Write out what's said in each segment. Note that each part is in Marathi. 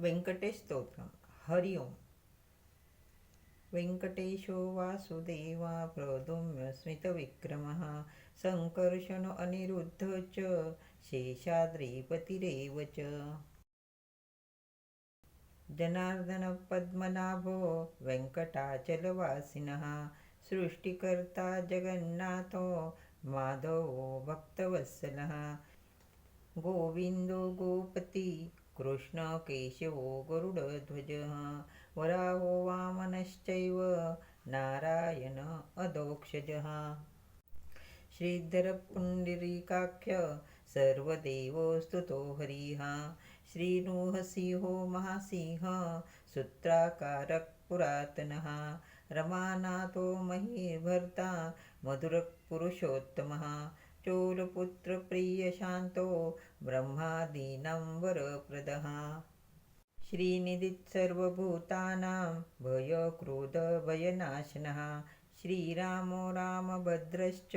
व्यङ्कटेशस्तोत्रं हरि ओम. वेङ्कटेशो वासुदेवा प्रदुम्य स्मितविक्रमः सङ्कर्षण अनिरुद्ध च शेषाद्रिपतिरेव च. जनार्दनपद्मनाभो वेङ्कटाचलवासिनः सृष्टिकर्ता जगन्नाथो माधवो भक्तवत्सलः। गोविन्दो गोपति कृष्णकेशवो गरुडध्वजः। वराहो वामनश्चैव नारायण अधोक्षजः। श्रीधरपुण्डरीकाख्य सर्वदेवस्तुतो हरिः। श्रीनृसिंहो महासिंह सूत्राकारः पुरातनः रमानाथो महीभर्ता मधुरपुरुषोत्तमः। चोलपुत्रप्रियशान्तो ब्रह्मादीनां वरप्रदः। श्रीनिधित्सर्वभूतानां भयक्रोधभयनाशनः। श्रीरामो रामभद्रश्च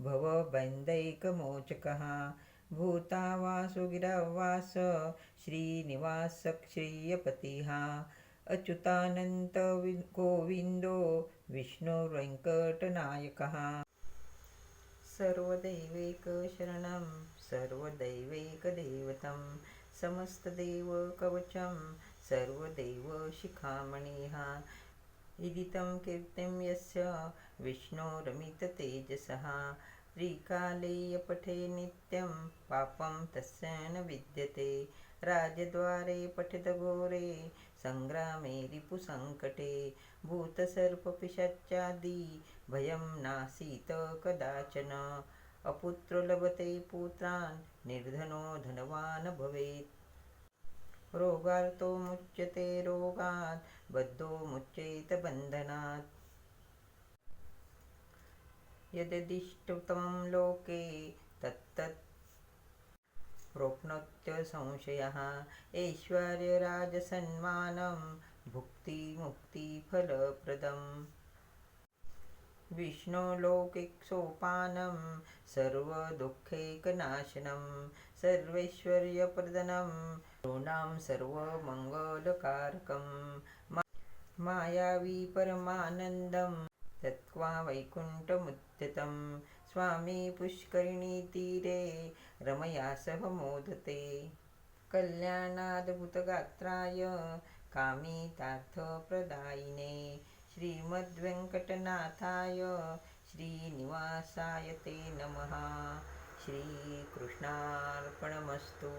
भवबन्धैकमोचकः। भूतावासुगिरवास गोविंदो अच्युतानन्तकोविन्दो विष्णुवेङ्कटनायकः। सर्वदैवैकशरणं सर्वदैवैकदैवतं समस्तदेवकवचं सर्वदैवशिखामणिः इदितं कीर्तिं यस्य विष्णोरमिततेजसः। श्रीकालेयपठे नित्यं पापं तस्य न विद्यते। राजद्वारे पठितघोरे सङ्ग्रामे रिपुसङ्कटे भूतसर्पपिशाचादि भयं नासीत् कदाचन। अपुत्र लभते पुत्रान् निर्धनो धनवान् भवेत् रोगार्तो मुच्यते रोगात् बद्धो मुच्येत बन्धनात्। यददिष्टतं लोके तत्तत् प्रोक्नोत्यसंशयः। ऐश्वर्यराजसन्मानं भुक्तिमुक्तिफलप्रदम्। विष्णुलौकिकसोपानं सर्वदुःखैकनाशनं सर्वैश्वर्यप्रदनं ऋणां सर्वमङ्गलकारकं मायावी परमानन्दं दत्त्वा वैकुण्ठमुद्यतं स्वामी पुष्करिणीतीरे रमया सह मोदते। कल्याणाद्भुतगात्राय कामितार्थप्रदायिने। श्रीमद्वेङ्कटनाथाय श्रीनिवासाय ते नमः। श्रीकृष्णार्पणमस्तु।